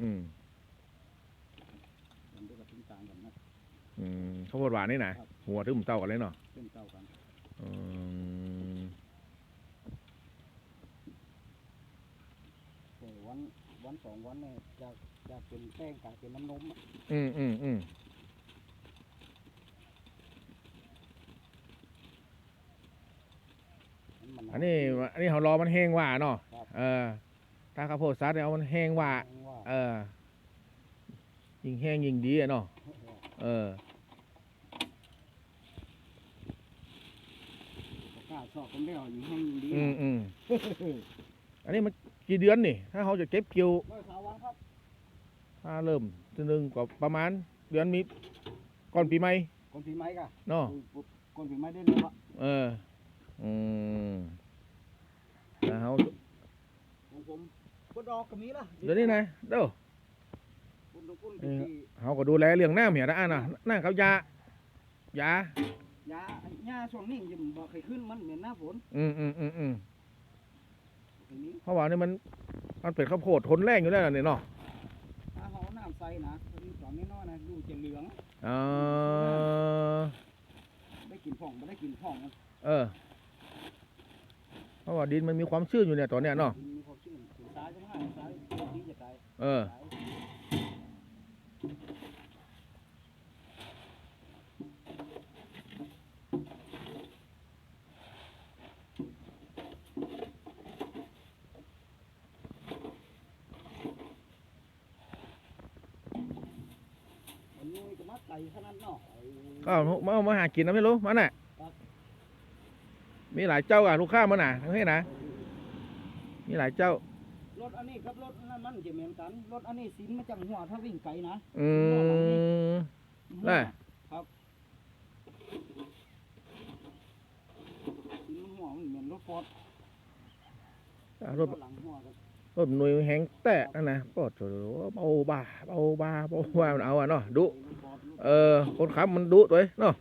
อืมมันด้วยกับทิ้งต่างกันนะอืมข้าวโพดหวานนี่นะครับหัวถึงเต้ากันเลยเนาะเป็นเก่ากันอืมแต่วันวันสองวันเนี่ยจะจะเป็นแป้งกลายเป็นน้ำนมอะอืมอืมอืมมันอันนี้อันนี้เขารอมันแห้งหว่าเนาะครับเออถ้าข้าวโพดซัดเนี่ยเอามันแห้งหว่าว่า เออ ยิงแห้งยิงดีอะเนาะ เออ กล้าชอบกันได้เอาอยู่ห้องดีอืมอืมอันนี้มันกี่เดือนนี่ ถ้าเขาจะเก็บเกี่ยว เมื่อสาววันครับถ้าเริ่มทีหนึงก็ประมาณ เดือนมีก่อนปีใหม่ก่อนปีใหม่กะเนาะ ก่อนปีใหม่ได้เลยละเออ อืมแล้วเขาของผมก ดดอกก็มีละเดี๋ยวนี้นะเด้อคุณตรงคุณเออที่เขาก็ดูแลเรื่องน้ำเหี่ยนะอะนะน้ำเขายายายาหญ้าช่วงนี้ยังบอกเคยขึ้นมันเหมือนหน้าฝนอืมอืมอืมอืมทีนี้เพราะว่านี่มันมันเป็นข้าวโพดทนแรงอยู่แล้วนี่เนาะถ้าเขาน้ำใสนะคนนี้ตอนนี้น้อยนะดูจะเหลืองเออได้กินผ่องไม่ได้กินผ่องนะเออเพราะว่าดินมันมีความชื้นอยู่เนี่ยตอนเนี้ยเนาะ เอออันนี้ก็มัดไก่ขนาดเนาะก็เอามาเอามาหากินนะไม่รู้มันน่ะ มีหลายเจ้าอะลูกค้ามันน่ะทั้งนี้นะ มีหลายเจ้า รถอันนี้กับรถนั่นมันจะเหมือนกันรถอันนี้สินมาจากหัวถ้าวิ่งไกลนะอืมได้ครับสินมันหัวมันเหมือนรถฟอร์ดอะรถหลังหัวกันรถหน่วยแหงแตะนั่นนะปอดโถเบาบ้าเบาบ้าเบาบ้ามันเอาอะเนาะดุรถฟอร์ดรถเออคนขับมันดุตัวเองเนาะ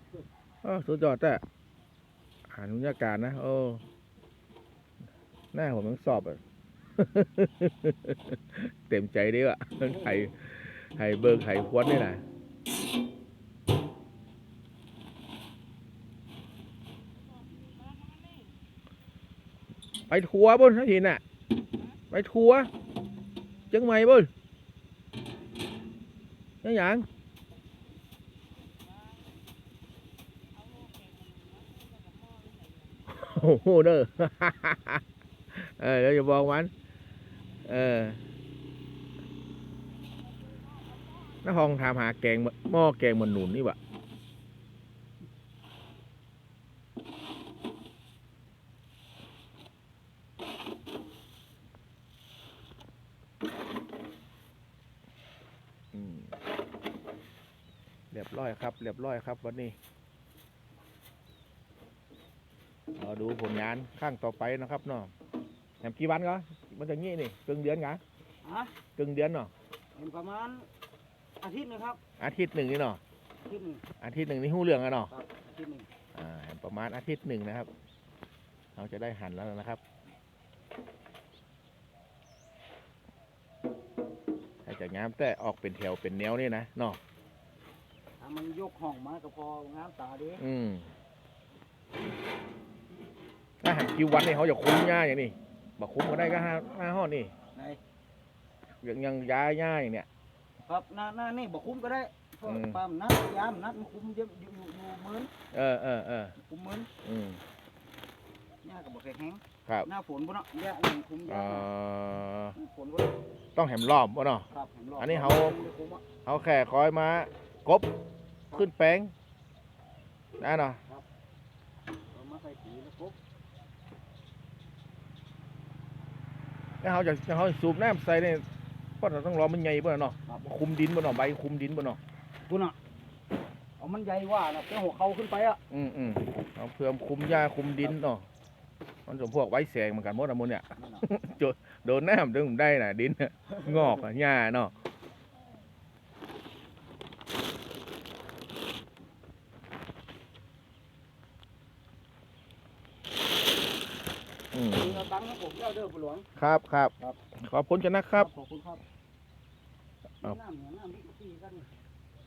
เออสุดยอดแต่อ่านบรรยากาศนะโอ้หน้าผมยังสอบอะ เต็มใจดีว่ะไข่ไข่เบิร์ไข่ควนนี่นะไปทัวร์บนทัทีน่ะ ไปทัวร์เจังใหม่บนยังหยังโอ้โหเด้อเออเดี๋ยวจะบอกมัน เออน้าห้องถามหาแกงหม้อแกงมันหนุนนี่วะเรียบร้อยครับ เรียบร้อยครับวันนี้เราดูผลงานข้างต่อไปนะครับเนาะแหมกี่วันก็ มันจะงี้นี่กึ่งเดือนกะฮะกึ่งเดือนเนาะเห็นประมาณอาทิตย์หนะครับ อาทิตย์หนึ่งนี่เนาะอาทิตย์หนึ่งอาทิตย์หนึ่งนี่หู้เรื่องอะเนาะครับอาทิตย์หนึ่งอ่าประมาณอาทิตย์หนึ่งนะครับ เราจะได้หั่นแล้วนะครับให้จากงามแต่ออกเป็นแถวเป็นแนวนี่นะเนาะถ้ามันยกห้องมาก็พองามตาเดีอืมถ้าหั่นคิววันนี่เขาจะคุ้มย่าอย่างนี้ บักคุ้มก็ได้ก็ห้าห้าห้อนี่ไหนยังยังยาย่าอย่างเนี้ย ครับหน้าหน้านี่บอกคุ้มก็ได้เพราะอืมปามนัดยามนัดมันคุ้มเยอะอยู่อยู่อยู่หมื่นเออเออเออคุ้มหมื่นอืมหญ้าก็บอกแข็งครับหน้าฝนบ่เนาะหญ้านี่คุ้มหเอ่ญ้าอฝนบ่เนาะต้องแหมรอบวะเนาะ ครับห็รบอันนี้เขาไม่คุ้มอะเอาแค่คอยมากบขึ้นแปลงได้เนาะเอามาใส่ปุ๋ยแล้วปุ๊บ แล้วเขาจะเขาจะสูบน้ำใส่เนี่ยเพราะเราต้องรอมันใหญ่ป่ะเนาะครับคุมดินป่ะเนาะใบคุมดินป่ะเนาะพุ่นอะเอามันใหญ่กว่านะแค่หัวเข่าขึ้นไปอะอืมอืมเอาเพื่อคุมหญ้าคุมดินเนาะมันสมพวกไว้แสงเหมือนกันหมดอะมุนเนี่ยนั่นน่ะโดนน้ำดึงได้น่ะดินน่ะงอกอะหญ้าเนาะ อืมเอาตังค์ให้ผมเจ้าเด้อผู้หลวง ครับครับครับ ขอบคุณจะนะครับ ขอบคุณครับเอาน้ำเนี่ยน้ำที่ตีกันนี่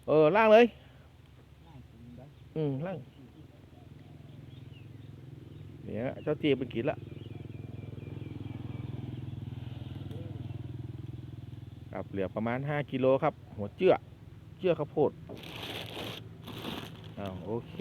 เออล่างเลย น้ำกินได้อืมล่างเนี่ยเจ้าจีไปกินละครับเหลือประมาณห้ากิโลครับ หัวเจือกเจือกข้าวโพดอ้าวโอเค